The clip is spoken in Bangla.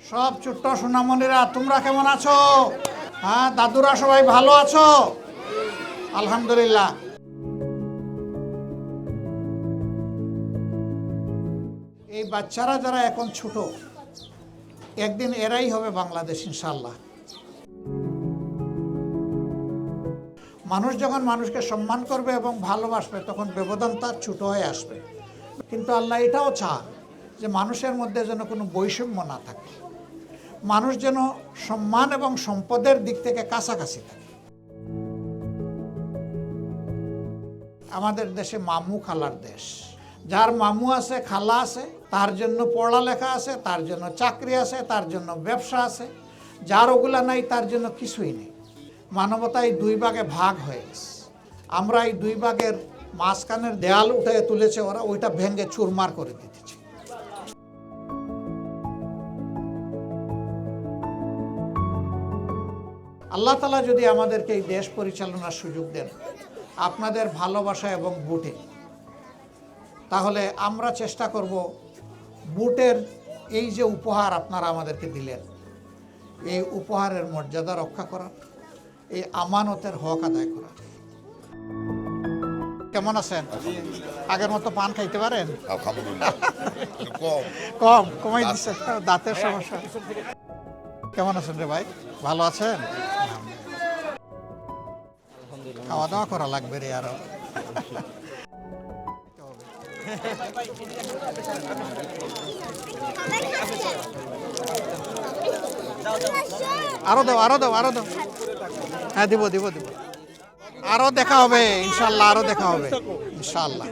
সব ছোট্ট সোনামণিরা, তোমরা কেমন আছো? হ্যাঁ দাদুরা সবাই ভালো আছো? আলহামদুলিল্লাহ। এই বাচ্চারা যারা এখন ছোট, একদিন এরাই হবে বাংলাদেশ ইনশাল্লাহ মানুষ যখন মানুষকে সম্মান করবে এবং ভালোবাসবে, তখন ব্যবধান তার ছোট হয়ে আসবে। কিন্তু আল্লাহ এটাও চান যে মানুষের মধ্যে যেন কোনো বৈষম্য না থাকে। মানুষ যেন সম্মান এবং সম্পদের দিক থেকে কাছাকাছি থাকে। আমাদের দেশে মামু খালার দেশ। যার মামু আছে, খালা আছে, তার জন্য পড়ালেখা আছে, তার জন্য চাকরি আছে, তার জন্য ব্যবসা আছে। যার ওগুলা নাই, তার জন্য কিছুই নেই। মানবতা এই দুই ভাগে ভাগ হয়ে গেছে। আমরা এই দুই ভাগের মাঝখানের দেয়াল উঠে তুলেছে ওরা, ওইটা ভেঙে চুরমার করে দিতেছে। আল্লাহ তালা যদি আমাদেরকে এই দেশ পরিচালনার সুযোগ দেন আপনাদের ভালোবাসা এবং বুটে তাহলে আমরা চেষ্টা করব বুটের এই যে উপহার আপনারা আমাদেরকে দিলেন এই উপহারের মর্যাদা রক্ষা করার এই আমানতের হক আদায় করা কেমন আছেন? আগের মতো পান খাইতে পারেন? কম। কম কমাই দিচ্ছে দাঁতের সমস্যা। কেমন আছেন রে ভাই? ভালো আছেন? খাওয়া দাওয়া করা লাগবে রে আরও। আরও দাও আরও দাও আরও দাও। হ্যাঁ দিব দিব দিব। আরও দেখা হবে ইনশাল্লাহ আরও দেখা হবে। ইনশাল্লাহ।